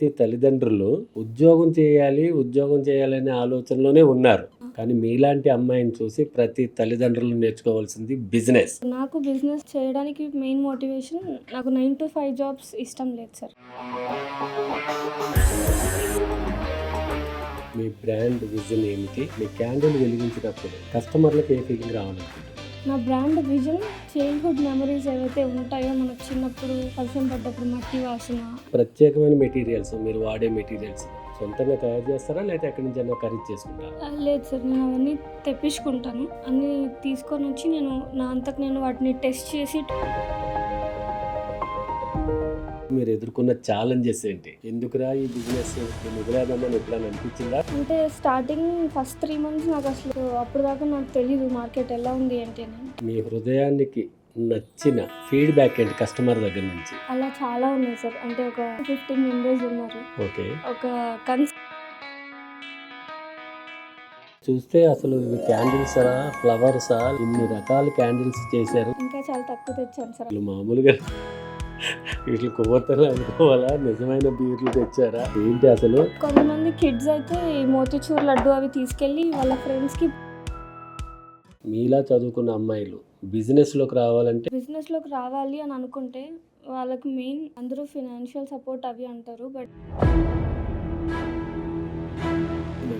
ప్రతి తల్లిదండ్రులు ఉద్యోగం చేయాలి ఉద్యోగం చేయాలనే ఆలోచనలోనే ఉన్నారు. కానీ మీలాంటి అమ్మాయిని చూసి ప్రతి తల్లిదండ్రులు నేర్చుకోవాల్సింది బిజినెస్. నాకు బిజినెస్ చేయడానికి మెయిన్ మోటివేషన్ నాకు నైన్ టు ఫైవ్ జాబ్స్ ఇష్టం లేదు సార్. మీ బ్రాండ్ విజన్ ఏమిటి? మీ క్యాండిల్ వెలిగించినప్పుడు కస్టమర్లకు ఏ ఫీలింగ్ రావాలనుకుంటున్నారు? నా బ్రాండ్ విజన్ చైల్డ్హుడ్ మెమరీస్ ఏవైతే ఉంటాయో మనకు చిన్నప్పుడు వర్షం పడ్డప్పుడు మట్టి వాసన. ప్రత్యేకమైన మెటీరియల్స్ మీరు వాడే మెటీరియల్స్ సొంతంగా తయారు చేస్తారా? లేకపోతే ఎక్కడి నుంచి అయినా ఖరీదు చేసుకుంటారా? లేదు సార్ నేను అవన్నీ తెప్పించుకుంటాను. అన్నీ తీసుకొని వచ్చి నేను నా అంతకు నేను వాటిని టెస్ట్ చేసి మీరు ఎదుర్కొన్న ఛాలెంజెస్ ఏంటి? ఎందుకురా ఈ బిజినెస్ నేను వదిలేదామని ఎప్పుడైనా అనిపించిందా? అంటే స్టార్టింగ్ ఫస్ట్ త్రీ మంత్స్ నాకు అసలు అప్పుడు దాకా నాకు తెలియదు మార్కెట్ ఎలా ఉంది ఏంటి అని. మీ హృదయానికి నచ్చిన ఫీడ్బ్యాక్ ఏంటి కస్టమర్ దగ్గర నుంచి? అలా చాలా ఉన్నాయి సార్. అంటే ఒక ఫిఫ్టీన్ మెంబర్స్ ఉన్నారు. ఓకే. ఒక కన్స్ చూస్తే అసలు ఇవి క్యాండిల్సా ఫ్లవర్సా ఇన్ని రకాల క్యాండిల్స్ చేశారు. ఇంకా చాలా తక్కువ తెచ్చాను సార్. మామూలుగా వీటిని కొవ్వొత్తలు అనుకోవాలా నిజమైన బీర్లు తెచ్చారా? ఏంటి అసలు? కొంతమంది కిడ్స్ అయితే ఈ మోతిచూర్ లడ్డు అవి తీసుకెళ్ళి వాళ్ళ ఫ్రెండ్స్కి మీలా చదువుకున్న అమ్మాయిలు బిజినెస్లోకి రావాలంటే? బిజినెస్లోకి రావాలి అని అనుకుంటే వాళ్ళకి మెయిన్ అందరూ ఫినాన్షియల్ సపోర్ట్ అవి అంటారు బట్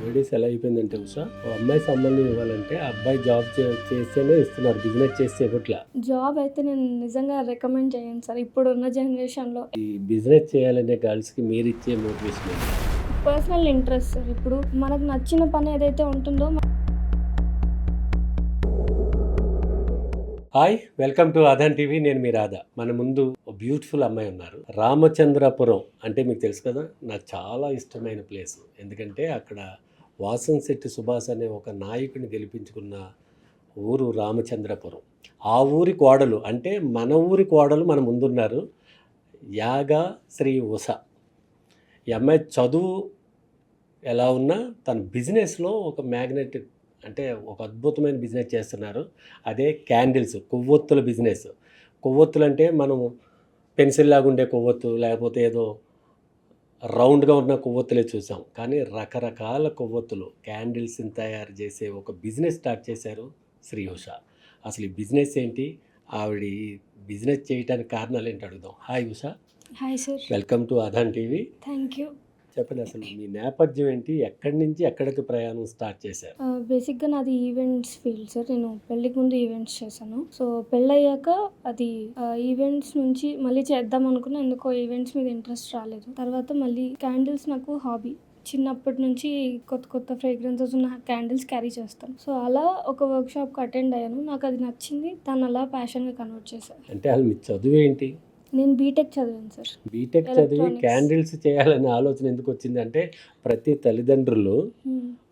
నవేడీస్ ఎలా అయిపోయిందంటే ఉషా ఓ అమ్మాయి సంబంధం ఇవ్వాలంటే ఆ అబ్బాయి జాబ్ చేస్తేనే ఇస్తున్నారు బిజినెస్ చేస్తే ఇవ్వట్లా జాబ్ అయితే నేను నిజంగా రికమెండ్ చేయను సార్ ఇప్పుడు ఉన్న జనరేషన్లో. ఈ బిజినెస్ చేయాలనే గర్ల్స్కి మీరు ఇచ్చే మోటివేషన్? పర్సనల్ ఇంట్రెస్ట్ సార్ ఇప్పుడు మనకు నచ్చిన పని ఏదైతే ఉంటుందో hi welcome to Adhan TV నేను మీ రాధా. మన ముందు ఒక బ్యూటిఫుల్ అమ్మాయి ఉన్నారు. రామచంద్రపురం అంటే మీకు తెలుసు కదా నాకు చాలా ఇష్టమైన ప్లేస్. ఎందుకంటే అక్కడ వాసన్ శెట్టి సుభాష్ అనే ఒక నాయకుని గెలిపించుకున్న ఊరు రామచంద్రపురం. ఆ ఊరి కోడలు అంటే మన ఊరి కోడలు మన ముందున్నారు యాగా శ్రీ ఉష. ఈ అమ్మాయి చదువు ఎలా ఉన్నా తన బిజినెస్లో ఒక మ్యాగ్నెటిక్ అంటే ఒక అద్భుతమైన బిజినెస్ చేస్తున్నారు. అదే క్యాండిల్స్ కొవ్వొత్తుల బిజినెస్. కొవ్వొత్తులు అంటే మనం పెన్సిల్ లాగా ఉండే కొవ్వొత్తు లేకపోతే ఏదో రౌండ్గా ఉన్న కొవ్వొత్తులే చూసాం. కానీ రకరకాల కొవ్వొత్తులు క్యాండిల్స్ని తయారు చేసే ఒక బిజినెస్ స్టార్ట్ చేశారు శ్రీ ఉష. అసలు ఈ బిజినెస్ ఏంటి? ఆవిడ బిజినెస్ చేయడానికి కారణాలు ఏంటి అడుగుదాం. Hi Usha. Hi sir. Welcome to Adhan TV. Thank you చెప్పండి అసలు మీ నేపథ్యం ఏంటి? ఎక్కడి నుంచి ఎక్కడికి ప్రయాణం స్టార్ట్ చేశారు? బేసిక్గా నాది ఈవెంట్స్ ఫీల్డ్ సార్. నేను పెళ్ళికి ముందు ఈవెంట్స్ చేశాను. సో పెళ్ళయ్యాక అది ఈవెంట్స్ నుంచి మళ్ళీ చేద్దాం అనుకున్నా ఎందుకో ఈవెంట్స్ మీద ఇంట్రెస్ట్ రాలేదు. తర్వాత మళ్ళీ క్యాండిల్స్ నాకు హాబీ. చిన్నప్పటి నుంచి కొత్త కొత్త ఫ్రేగ్రెన్సెస్ ఉన్న క్యాండిల్స్ క్యారీ చేస్తాను. సో అలా ఒక వర్క్ షాప్కి అటెండ్ అయ్యాను. నాకు అది నచ్చింది. దాన్ని అలా ప్యాషన్గా కన్వర్ట్ చేశాను. అంటే అసలు మీ చదువు ఏంటి? నేను బీటెక్ చదివాను సార్. బీటెక్ చదివి. క్యాండిల్స్ చేయాలనే ఆలోచన ఎందుకు వచ్చింది అంటే ప్రతి తల్లిదండ్రులు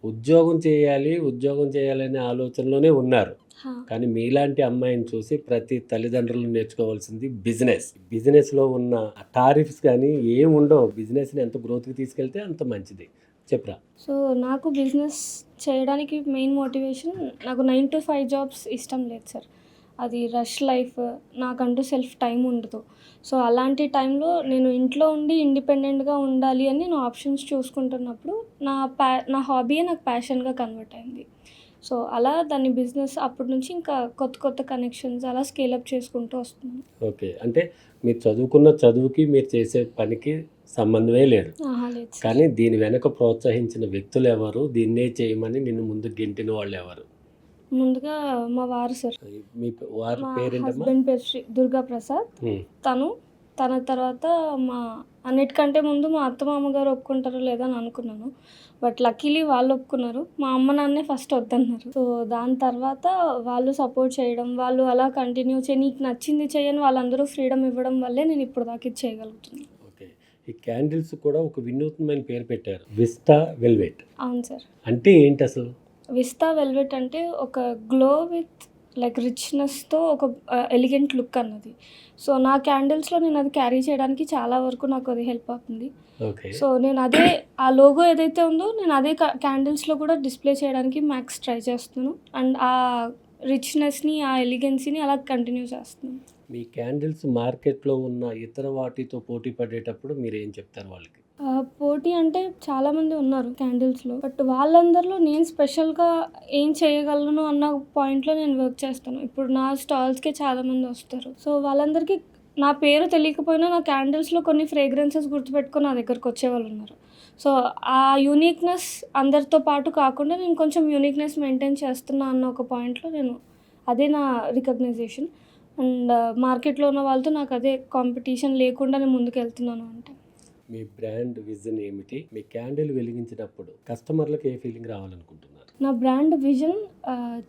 ఉద్యోగం చేయాలి ఉద్యోగం చేయాలనే ఆలోచనలోనే ఉన్నారు. కానీ మీలాంటి అమ్మాయిని చూసి ప్రతి తల్లిదండ్రులు నేర్చుకోవాల్సింది బిజినెస్ బిజినెస్లో ఉన్న టారిఫ్స్ కానీ ఏం ఉండవు. బిజినెస్ని ఎంత గ్రోత్కి తీసుకెళ్తే అంత మంచిది. చెప్పురా? సో నాకు బిజినెస్ చేయడానికి మెయిన్ మోటివేషన్ నాకు నైన్ టు ఫైవ్ జాబ్స్ ఇష్టం లేదు సార్. అది రష్ లైఫ్ నాకంటూ సెల్ఫ్ టైం ఉండదు. సో అలాంటి టైంలో నేను ఇంట్లో ఉండి ఇండిపెండెంట్గా ఉండాలి అని నేను ఆప్షన్స్ చూసుకుంటున్నప్పుడు నా ప్యా నా హాబీయే నాకు ప్యాషన్గా కన్వర్ట్ అయింది. సో అలా దాన్ని బిజినెస్ అప్పటి నుంచి ఇంకా కొత్త కొత్త కనెక్షన్స్ అలా స్కేలప్ చేసుకుంటూ వస్తున్నాను. ఓకే. అంటే మీరు చదువుకున్న చదువుకి మీరు చేసే పనికి సంబంధమే లేదు. కానీ దీని వెనక ప్రోత్సహించిన వ్యక్తులు ఎవరు? దీన్నే చేయమని నిన్ను ముందు గెంటిన వాళ్ళు ఎవరు? ముందుగా మా వారు సార్. మీ వారి హస్బెండ్ పేరు శ్రీ దుర్గా ప్రసాద్ తను తన తర్వాత మా అన్నిటికంటే ముందు మా అత్త మామగారు ఒప్పుకుంటారో లేదో అని అనుకున్నాను. బట్ లక్కీలీ వాళ్ళు ఒప్పుకున్నారు. మా అమ్మ నాన్నే ఫస్ట్ వద్దన్నారు. సో దాని తర్వాత వాళ్ళు సపోర్ట్ చేయడం వాళ్ళు అలా కంటిన్యూ చేయి నీకు నచ్చింది చేయని వాళ్ళందరూ ఫ్రీడమ్ ఇవ్వడం వల్లే నేను ఇప్పుడు దాకా ఇది చేయగలుగుతున్నాను. ఓకే. ఈ క్యాండిల్స్ కూడా ఒక వినూత్నమైన పేరు పెట్టారు. Vista velvet. అవును సార్. అంటే ఏంటి అసలు? విస్తా వెల్వెట్ అంటే ఒక గ్లో విత్ లైక్ రిచ్నెస్తో ఒక ఎలిగెంట్ లుక్ అన్నది. సో నా క్యాండిల్స్లో నేను అది క్యారీ చేయడానికి చాలా వరకు నాకు అది హెల్ప్ అవుతుంది. సో నేను అదే ఆ లోగో ఏదైతే ఉందో నేను అదే క్యాండిల్స్లో కూడా డిస్ప్లే చేయడానికి మ్యాక్స్ ట్రై చేస్తున్నాను. అండ్ ఆ రిచ్నెస్ని ఆ ఎలిగెన్సీని అలా కంటిన్యూ చేస్తున్నాను. మీ క్యాండిల్స్ మార్కెట్లో ఉన్న ఇతర వాటితో పోటీ పడేటప్పుడు మీరు ఏం చెప్తారు వాళ్ళకి? పోటీ అంటే చాలామంది ఉన్నారు క్యాండిల్స్లో బట్ వాళ్ళందరిలో నేను స్పెషల్గా ఏం చేయగలను అన్న పాయింట్లో నేను వర్క్ చేస్తాను. ఇప్పుడు నా స్టాల్స్కే చాలామంది వస్తారు. సో వాళ్ళందరికీ నా పేరు తెలియకపోయినా నా క్యాండిల్స్లో కొన్ని ఫ్రేగ్రెన్సెస్ గుర్తుపెట్టుకొని నా దగ్గరకు వచ్చే వాళ్ళు ఉన్నారు. సో ఆ యూనిక్నెస్ అందరితో పాటు కాకుండా నేను కొంచెం యూనిక్నెస్ మెయింటైన్ చేస్తున్నా అన్న ఒక పాయింట్లో నేను అదే నా రికగ్నైజేషన్ అండ్ మార్కెట్లో ఉన్న వాళ్ళతో నాకు అదే కాంపిటీషన్ లేకుండా నేను ముందుకు వెళ్తున్నాను అంటే. మీ బ్రాండ్ విజన్ ఏమిటి? మీ క్యాండిల్ వెలిగించినప్పుడు కస్టమర్లకు ఏ ఫీలింగ్ రావాలనుకుంటున్నారు? నా బ్రాండ్ విజన్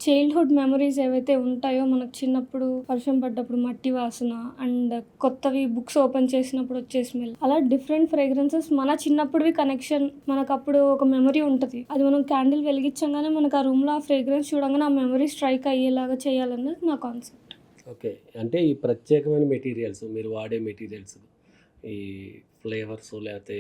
చైల్డ్హుడ్ మెమరీస్ ఏవైతే ఉంటాయో మనకు చిన్నప్పుడు వర్షం పడ్డప్పుడు మట్టి వాసన అండ్ కొత్తవి బుక్స్ ఓపెన్ చేసినప్పుడు వచ్చే స్మెల్. అలా డిఫరెంట్ ఫ్రేగ్రెన్సెస్ మన చిన్నప్పుడువి కనెక్షన్ మనకు అప్పుడు ఒక మెమరీ ఉంటుంది. అది మనం క్యాండిల్ వెలిగించగానే మనకు ఆ రూమ్లో ఆ ఫ్రేగ్రెన్స్ చూడగానే ఆ మెమరీ స్ట్రైక్ అయ్యేలాగా చేయాలన్నది నా కాన్సెప్ట్. ఓకే. అంటే ఈ ప్రత్యేకమైన మెటీరియల్స్ మీరు వాడే మెటీరియల్స్ ఈ ఫ్లేవర్స్ లేకపోతే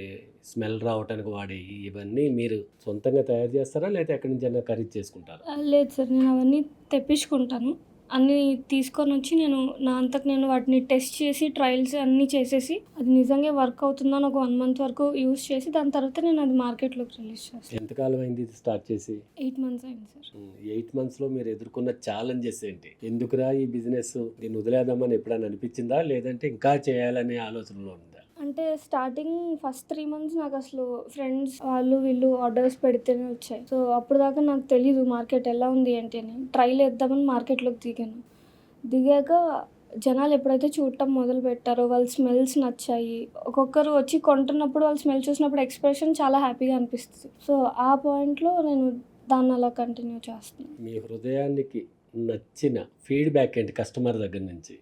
స్మెల్ రావడానికి వాడే ఇవన్నీ మీరు సొంతంగా తయారు చేస్తారా? లేకపోతే ఎక్కడి నుంచి ఖరీదు చేసుకుంటారా? లేదు సార్. నేను అవన్నీ తెప్పించుకుంటాను. అన్నీ తీసుకొని వచ్చి నేను నా అంతకు నేను వాటిని టెస్ట్ చేసి ట్రయల్స్ అన్నీ చేసేసి అది నిజంగా వర్క్ అవుతుందని ఒక వన్ మంత్ వరకు యూస్ చేసి దాని తర్వాత నేను అది మార్కెట్లోకి రిలీజ్ చేస్తాను. ఎంతకాలం అయింది ఇది స్టార్ట్ చేసి? ఎయిట్ మంత్స్ అయింది సార్. ఎయిట్ మంత్స్లో మీరు ఎదుర్కొన్న ఛాలెంజెస్ ఏంటి? ఎందుకురా ఈ బిజినెస్? దీన్ని వదిలేద్దామని ఎప్పుడైనా అనిపించిందా? లేదంటే ఇంకా చేయాలనే ఆలోచనలో ఉందా? అంటే స్టార్టింగ్ ఫస్ట్ త్రీ మంత్స్ నాకు అసలు ఫ్రెండ్స్ వాళ్ళు వీళ్ళు ఆర్డర్స్ పెడితేనే వచ్చాయి. సో అప్పుడు దాకా నాకు తెలీదు మార్కెట్ ఎలా ఉంది ఏంటి అని. ట్రైల్ వేద్దామని మార్కెట్లోకి దిగాను. దిగాక జనాలు ఎప్పుడైతే చూడటం మొదలు పెట్టారో వాళ్ళ స్మెల్స్ నచ్చాయి. ఒక్కొక్కరు వచ్చి కొంటున్నప్పుడు వాళ్ళు స్మెల్ చూసినప్పుడు ఎక్స్ప్రెషన్ చాలా హ్యాపీగా అనిపిస్తుంది. సో ఆ పాయింట్లో నేను దాన్ని అలా కంటిన్యూ చేస్తున్నాను. మీ హృదయానికి నచ్చిన ఫీడ్బ్యాక్ ఏంటి కస్టమర్ దగ్గర నుంచి?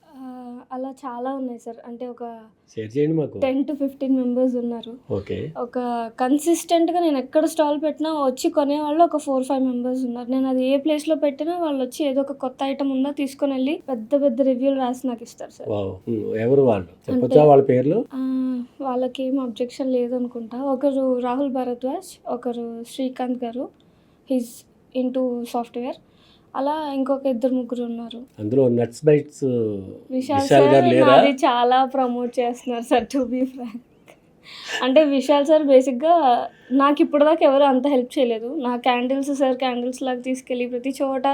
అలా చాలా ఉన్నాయి సార్. అంటే ఒక షేర్ చేయండి మాకు. టెన్ టు ఫిఫ్టీన్ మెంబర్స్ ఉన్నారు. ఓకే. ఒక కన్సిస్టెంట్గా నేను ఎక్కడ స్టాల్ పెట్టినా వచ్చి కొనేవాళ్ళు ఒక ఫోర్ ఫైవ్ మెంబర్స్ ఉన్నారు. నేను అది ఏ ప్లేస్లో పెట్టినా వాళ్ళు వచ్చి ఏదో ఒక కొత్త ఐటమ్ ఉందా తీసుకొని వెళ్ళి పెద్ద పెద్ద రివ్యూలు రాసి నాకు ఇస్తారు సార్. ఉమ్, ఎవరు వాళ్ళు? చెప్పొచ్చా వాళ్ళ పేర్లు? వాళ్ళకి ఏం అబ్జెక్షన్ లేదనుకుంటా. ఒకరు రాహుల్ భరద్వాజ్ ఒకరు శ్రీకాంత్ గారు. హిజ్ ఇంటూ సాఫ్ట్వేర్ అలా ఇంకొక ఇద్దరు ముగ్గురు ఉన్నారు. అందులో నట్స్ బైట్స్ విశాల్ సార్ నాది చాలా ప్రమోట్ చేస్తున్నారు సార్ టు బీ ఫ్రాంక్ అంటే విశాల్ సార్ బేసిక్గా నాకు ఇప్పటిదాకా ఎవరు అంత హెల్ప్ చేయలేదు. నా క్యాండిల్స్ సార్ క్యాండిల్స్ లాగా తీసుకెళ్ళి ప్రతి చోట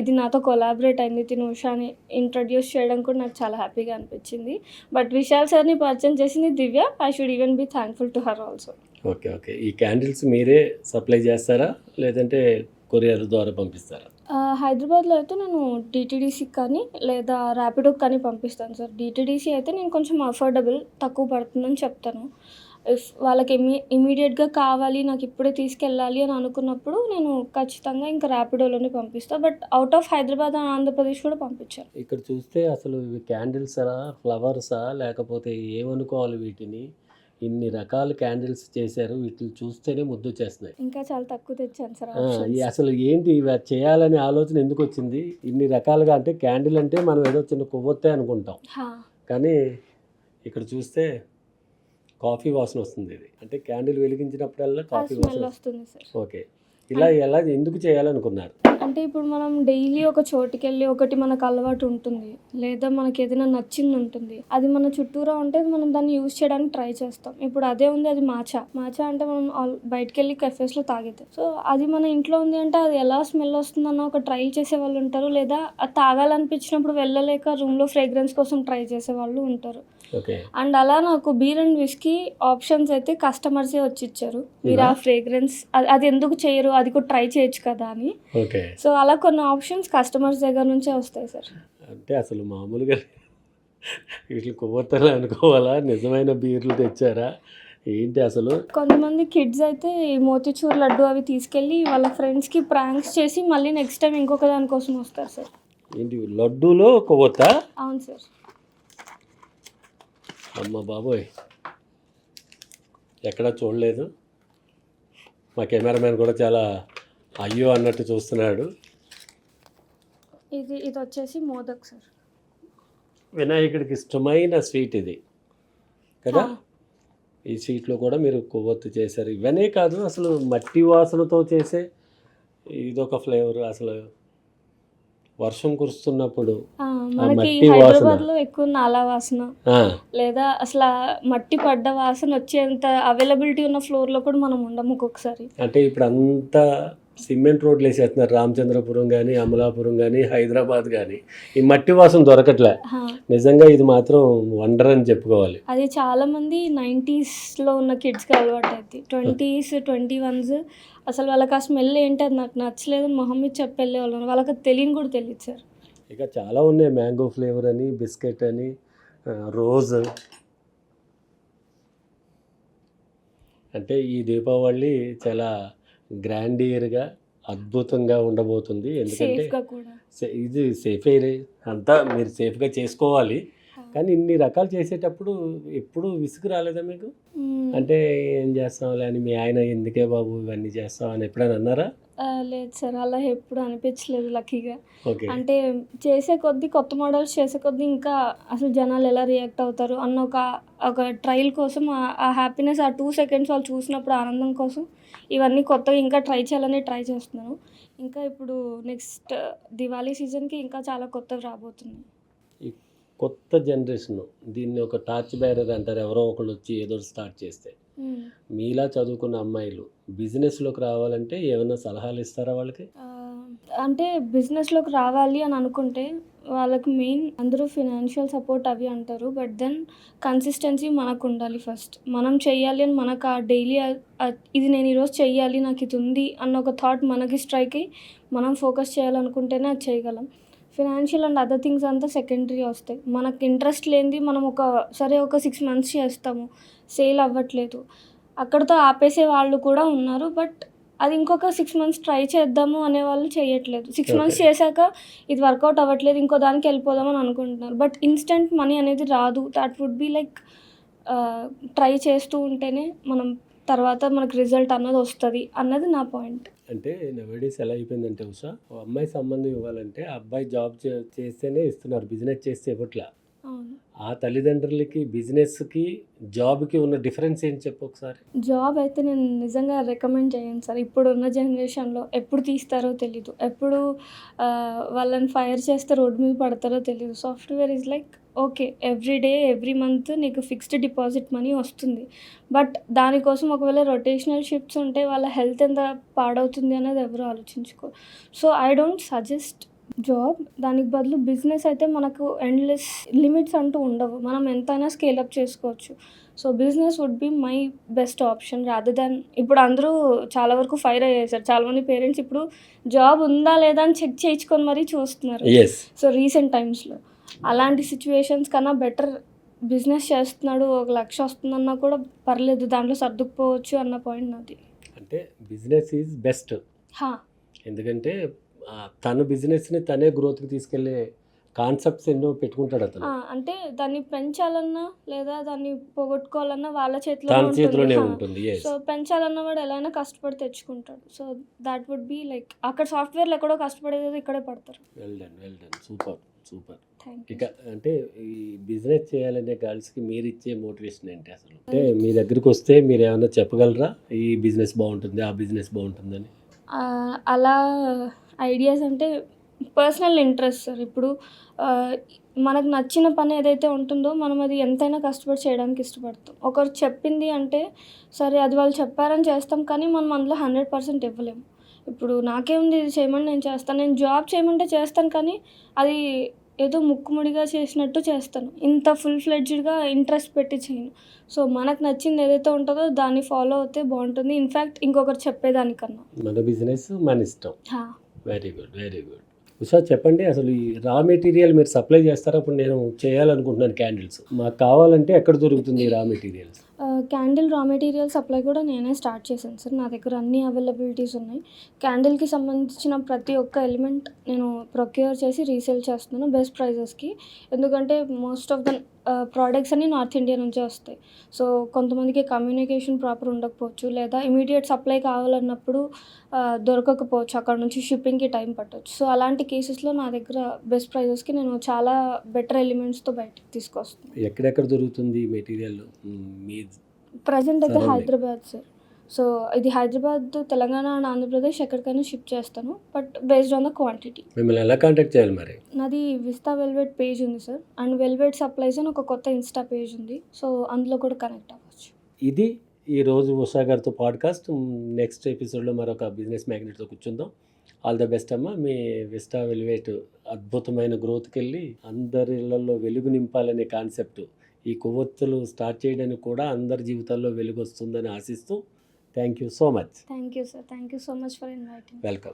ఇది నాతో కొలాబరేట్ అయింది తిను ఉషాని ఇంట్రడ్యూస్ చేయడం కూడా నాకు చాలా హ్యాపీగా అనిపించింది. బట్ విశాల్ సార్ని పరిచయం చేసింది Divya. I should even be thankful to her also okay okay ఈ క్యాండిల్స్ మీరే సప్లై చేస్తారా? లేదంటే కొరియర్ ద్వారా పంపిస్తారా? హైదరాబాద్లో అయితే నేను డిటీడీసీకి కానీ లేదా ర్యాపిడోకి కానీ పంపిస్తాను సార్. డిటీడీసీ అయితే నేను కొంచెం అఫోర్డబుల్ తక్కువ పడుతుందని చెప్తాను. ఇఫ్ వాళ్ళకి ఇమీ ఇమీడియట్గా కావాలి నాకు ఇప్పుడే తీసుకెళ్ళాలి అని అనుకున్నప్పుడు నేను ఖచ్చితంగా ఇంకా ర్యాపిడోలోనే పంపిస్తాను but out of Hyderabad and Andhra Pradesh కూడా పంపించాను. ఇక్కడ చూస్తే అసలు ఇవి క్యాండిల్సా ఫ్లవర్సా లేకపోతే ఏమనుకోవాలి వీటిని? ఇన్ని రకాల క్యాండిల్స్ చేశారు వీటిని చూస్తేనే ముద్దు వచ్చేస్తున్నాయి ఇంకా చాలా తక్కువ తెచ్చాను సార్. అసలు ఏంటి ఇవి చేయాలనే ఆలోచన ఎందుకు వచ్చింది ఇన్ని రకాలుగా అంటే క్యాండిల్ అంటే మనం ఏదో చిన్న కొవ్వొత్తే అనుకుంటాం. కానీ ఇక్కడ చూస్తే కాఫీ వాసన వస్తుంది ఇది అంటే క్యాండిల్ వెలిగించినప్పుడల్లా కాఫీ వాసన వస్తుంది. వస్తుంది సార్ ఓకే ఇలా ఎలా ఎందుకు చేయాలనుకున్నారు? అంటే ఇప్పుడు మనం డైలీ ఒక చోటుకి వెళ్ళి ఒకటి మనకు అలవాటు ఉంటుంది. లేదా మనకి ఏదైనా నచ్చింది ఉంటుంది అది మన చుట్టూరా ఉంటే మనం దాన్ని యూజ్ చేయడానికి ట్రై చేస్తాం. ఇప్పుడు అదే ఉంది అది మాచా. మాచా అంటే మనం ఆల్- వెళ్ళి cafes లో తాగేది. సో అది మన ఇంట్లో ఉంది అంటే అది ఎలా స్మెల్ వస్తుందన్న ఒక ట్రై చేసే వాళ్ళు ఉంటారు. లేదా తాగాలనిపించినప్పుడు వెళ్ళలేక రూమ్లో ఫ్రేగ్రెన్స్ కోసం ట్రై చేసే వాళ్ళు ఉంటారు. అండ్ అలా నాకు బీర్ అండ్ విస్కీ ఆప్షన్స్ అయితే కస్టమర్సే వచ్చి ఇచ్చారు మీరు ఆ ఫ్రేగ్రెన్స్ అది ఎందుకు చేయరు? అది కూడా ట్రై చేయొచ్చు కదా అని. సో అలా కొన్ని ఆప్షన్స్ కస్టమర్స్ దగ్గర నుంచే వస్తాయి సార్. అంటే అసలు మామూలుగా వీటిని కొవ్వొత్తలు అనుకోవాలా? నిజమైన బీర్లు తెచ్చారా? ఏంటి అసలు? కొంతమంది కిడ్స్ అయితే ఈ మోతిచూర్ లడ్డు అవి తీసుకెళ్ళి వాళ్ళ ఫ్రెండ్స్కి ప్రాంక్స్ చేసి మళ్ళీ నెక్స్ట్ టైం ఇంకొక దానికోసం వస్తారు సార్. ఏంటి లడ్డూలో కొవ్వొత్తా? అవును సార్. అమ్మ బాబోయ్. ఎక్కడా చూడలేదు. మా కెమెరామెన్ కూడా చాలా అయ్యో అన్నట్టు చూస్తున్నాడు. ఇది ఇది వచ్చేసి మోదక్ సార్. వినాయకుడికి ఇష్టమైన స్వీట్ ఇది. కదా? ఈ స్వీట్లో కూడా మీరు కొవ్వొత్తు చేశారు. ఇవనే కాదు అసలు మట్టి వాసనతో చేసే ఇదొక ఫ్లేవర్ అసలు. వర్షం కురుస్తున్నప్పుడు మనకి మట్టి వాసన. హైదరాబాద్లో ఎక్కువ నాలా వాసన. లేదా అసలు మట్టి పడ్డ వాసన వచ్చేంత అవైలబిలిటీ ఉన్న ఫ్లోర్లో కూడా మనం ఉండము ఒక్కొక్కసారి. అంటే ఇప్పుడు అంతా సిమెంట్ రోడ్లు వేసేస్తున్నారు. రామచంద్రపురం కానీ అమలాపురం కానీ హైదరాబాద్ కానీ ఈ మట్టి వాసన దొరకట్లే. నిజంగా ఇది మాత్రం వండర్ అని చెప్పుకోవాలి. అది చాలా మంది 90s లో ఉన్న కిడ్స్కి అలవాటు అవుతుంది ట్వంటీస్ ట్వంటీ వన్స్ అసలు వాళ్ళకి ఆ స్మెల్ ఏంటి అది నాకు నచ్చలేదు మొహం మీద చెప్పి వెళ్ళే వాళ్ళు వాళ్ళకి తెలియని కూడా తెలియదు సార్. ఇక చాలా ఉన్నాయి. మ్యాంగో ఫ్లేవర్ అని బిస్కెట్ అని రోజ్. అంటే ఈ దీపావళి చాలా గ్రాండియర్గా అద్భుతంగా ఉండబోతుంది. ఎందుకంటే ఇది సేఫ్ అంతా మీరు సేఫ్గా చేసుకోవాలి. కానీ ఇన్ని రకాలు చేసేటప్పుడు ఎప్పుడు విసుగు రాలేదా మీకు. అంటే ఏం చేస్తాంలే అని మీ ఆయన ఎందుకే బాబు ఇవన్నీ చేస్తాం అని ఎప్పుడైనా అన్నారా? లేదు సార్ అలా ఎప్పుడు అనిపించలేదు లక్కీగా. అంటే చేసే కొద్దీ కొత్త మోడల్స్ చేసే కొద్దీ ఇంకా అసలు జనాలు ఎలా రియాక్ట్ అవుతారు అన్న ఒక ఒక ట్రయల్ కోసం ఆ- హ్యాపీనెస్ ఆ టూ సెకండ్స్ వాళ్ళు చూసినప్పుడు ఆనందం కోసం ఇవన్నీ కొత్తగా ఇంకా ట్రై చేయాలని ట్రై చేస్తున్నాను ఇంకా ఇప్పుడు నెక్స్ట్ దివాళీ సీజన్కి ఇంకా చాలా కొత్తవి రాబోతున్నాయి. కొత్త జనరేషన్ దీన్ని ఒక టార్చ్ బ్యారర్ అంటారు. ఎవరో ఒకళ్ళు వచ్చి ఏదో స్టార్ట్ చేస్తే. మీలా చదువుకున్న అమ్మాయిలు బిజినెస్లోకి రావాలంటే ఏమైనా సలహాలు ఇస్తారా వాళ్ళకి? అంటే బిజినెస్లోకి రావాలి అని అనుకుంటే వాళ్ళకి మెయిన్ అందరూ ఫినాన్షియల్ సపోర్ట్ అవి అంటారు. బట్ దెన్ కన్సిస్టెన్సీ మనకు ఉండాలి ఫస్ట్. మనం చెయ్యాలి అని మనకు ఆ డైలీ ఇది నేను ఈరోజు చెయ్యాలి నాకు ఇది ఉంది అన్న ఒక థాట్ మనకి స్ట్రైక్ అయ్యి మనం ఫోకస్ చేయాలనుకుంటేనే అది చేయగలం. ఫినాన్షియల్ అండ్ అదర్ థింగ్స్ అంతా సెకండరీ వస్తాయి. మనకు ఇంట్రెస్ట్ లేనిది మనం ఒక సరే ఒక సిక్స్ మంత్స్ చేస్తాము సేల్ అవ్వట్లేదు. అక్కడితో ఆపేసే వాళ్ళు కూడా ఉన్నారు బట్ అది ఇంకొక సిక్స్ మంత్స్ ట్రై చేద్దాము అనే వాళ్ళు చేయట్లేదు. సిక్స్. మంత్స్ చేశాక ఇది వర్కౌట్ అవ్వట్లేదు ఇంకో దానికి వెళ్ళిపోదాం అని అనుకుంటున్నారు. బట్ ఇన్స్టెంట్ మనీ అనేది రాదు. That would be like try చేస్తూ ఉంటేనే మనం తర్వాత మనకు రిజల్ట్ అన్నది వస్తుంది. అన్నది నా పాయింట్ అంటే నవడీస్ ఎలా అయిపోయిందంటే ఉషా అమ్మాయి సంబంధం ఇవ్వాలంటే అబ్బాయి జాబ్ చేస్తేనే ఇస్తున్నారు. బిజినెస్ చేస్తే ఇవ్వట్లా? అవును. ఆ తల్లిదండ్రులకి బిజినెస్కి జాబ్కి ఉన్న డిఫరెన్స్ ఏంటి చెప్పు ఒకసారి? జాబ్ అయితే నేను నిజంగా రికమెండ్ చేయను సార్. ఇప్పుడు ఉన్న జనరేషన్లో ఎప్పుడు తీస్తారో తెలీదు. ఎప్పుడు వాళ్ళని ఫైర్ చేస్తే రోడ్డు మీద పడతారో తెలీదు. Software is like okay every day every month నీకు ఫిక్స్డ్ డిపాజిట్ మనీ వస్తుంది. బట్ దానికోసం ఒకవేళ రొటేషనల్ షిఫ్ట్స్ ఉంటే వాళ్ళ హెల్త్ ఎంత పాడవుతుంది అనేది ఎవరు ఆలోచించుకో. So I don't suggest job దానికి బదులు బిజినెస్ అయితే మనకు ఎండ్లెస్ లిమిట్స్ అంటూ ఉండవు. మనం ఎంతైనా స్కేల్ అప్ చేసుకోవచ్చు. So business would be my best option rather than ఇప్పుడు అందరూ చాలా వరకు ఫైర్ అయ్యేసారు. చాలా మంది పేరెంట్స్ ఇప్పుడు జాబ్ ఉందా లేదా అని చెక్ చేయించుకొని మరీ చూస్తున్నారు. సో రీసెంట్ టైమ్స్లో అలాంటి సిచ్యువేషన్స్ కన్నా బెటర్ బిజినెస్ చేస్తున్నాడు ఒక లక్ష వస్తుందన్నా కూడా పర్లేదు దాంట్లో సర్దుకుపోవచ్చు అన్న పాయింట్ నాది. అంటే బిజినెస్ ఈజ్ బెస్ట్ హా. ఎందుకంటే తన బిజినెస్ని తనే గ్రోత్కి తీసుకెళ్ళే కాన్సెప్ట్స్ ఎన్నో పెట్టుకుంటాడు అతను. అంటే దాన్ని పెంచాలన్నా లేదా దాన్ని పోగొట్టుకోవాలన్నా వాళ్ళ చేతిలో తన చేతిలోనే ఉంటుంది సో పెంచాలన్న వాడు ఎలా కష్టపడి తెచ్చుకుంటాడు. So that would be like అక్కడ సాఫ్ట్వేర్లు ఎక్కడో కష్టపడేది ఇక్కడే పడతారు. Well done well done super super ఇక అంటే ఈ బిజినెస్ చేయాలనే గర్ల్స్కి మీరు ఇచ్చే మోటివేషన్ ఏంటి అసలు? అంటే మీ దగ్గరికి వస్తే మీరు ఏమైనా చెప్పగలరా? ఈ బిజినెస్ బాగుంటుంది? ఆ బిజినెస్ బాగుంటుందని. అలా ఐడియాస్ అంటే పర్సనల్ ఇంట్రెస్ట్ సార్. ఇప్పుడు మనకు నచ్చిన పని ఏదైతే ఉంటుందో మనం అది ఎంతైనా కష్టపడి చేయడానికి ఇష్టపడతాం. ఒకరు చెప్పింది అంటే సరే అది వాళ్ళు చెప్పారని చేస్తాం కానీ మనం అందులో హండ్రెడ్ పర్సెంట్ ఇవ్వలేము. ఇప్పుడు నాకేముంది ఇది చేయమని నేను చేస్తాను. నేను జాబ్ చేయమంటే చేస్తాను కానీ అది ఏదో ముక్కుముడిగా చేసినట్టు చేస్తాను. ఇంత ఫుల్ ఫ్లెడ్జ్డ్గా ఇంట్రెస్ట్ పెట్టి చేయను. సో మనకు నచ్చింది ఏదైతే ఉంటుందో దాన్ని ఫాలో అవుతే బాగుంటుంది. ఇన్ఫ్యాక్ట్ ఇంకొకరు చెప్పేదానికన్నా. మన బిజినెస్ మన ఇష్టం. Very good very good. Usha చెప్పండి అసలు ఈ రా మెటీరియల్ మీరు సప్లై చేస్తారా? ఇప్పుడు నేను చేయాలనుకుంటున్నాను క్యాండిల్స్. మాకు కావాలంటే ఎక్కడ దొరుకుతుంది ఈ raw materials? Candle raw material supply కూడా నేనే స్టార్ట్ చేశాను సార్. నా దగ్గర అన్ని అవైలబిలిటీస్ ఉన్నాయి. క్యాండిల్కి సంబంధించిన ప్రతి ఒక్క ఎలిమెంట్ నేను ప్రొక్యూర్ చేసి రీసేల్ చేస్తున్నాను బెస్ట్ ప్రైజెస్కి ఎందుకంటే మోస్ట్ ఆఫ్ ద ప్రోడక్ట్స్ అన్నీ నార్త్ ఇండియా నుంచే వస్తాయి. సో కొంతమందికి కమ్యూనికేషన్ ప్రాపర్ ఉండకపోవచ్చు లేదా ఇమీడియట్ సప్లై కావాలన్నప్పుడు దొరకకపోవచ్చు. అక్కడ నుంచి షిప్పింగ్కి టైం పట్టవచ్చు సో అలాంటి కేసెస్లో నా దగ్గర బెస్ట్ ప్రైజెస్కి నేను చాలా బెటర్ ఎలిమెంట్స్తో బయటకు తీసుకొస్తాను ఎక్కడెక్కడ దొరుకుతుంది మెటీరియల్ మీ ప్రజెంట్ అయితే. హైదరాబాద్ సార్. సో ఇది హైదరాబాద్ తెలంగాణ అండ్ ఆంధ్రప్రదేశ్ ఎక్కడికైనా షిప్ చేస్తాను. But based on the quantity. మిమ్మల్ని ఎలా కాంటాక్ట్ చేయాలి మరి? నాది విస్తా వెల్వెట్ పేజ్ ఉంది సార్. అండ్ వెల్వెట్ సప్లైస్ అని ఒక కొత్త ఇన్స్టా పేజ్ ఉంది. సో అందులో కూడా కనెక్ట్ అవ్వచ్చు. ఇది ఈ రోజు ఉషా గారితో పాడ్కాస్ట్. నెక్స్ట్ ఎపిసోడ్లో మరొక బిజినెస్ మ్యాగ్నెట్తో కూర్చుందాం. ఆల్ ద బెస్ట్ అమ్మ. మీ విస్టా వెలివేట్ అద్భుతమైన గ్రోత్కి వెళ్ళి అందరి ఇళ్ళలో వెలుగు నింపాలనే కాన్సెప్ట్ ఈ కొవ్వొత్తులు స్టార్ట్ చేయడానికి కూడా అందరి జీవితాల్లో వెలుగు వస్తుందని ఆశిస్తూ thank you so much. Thank you sir thank you so much for inviting welcome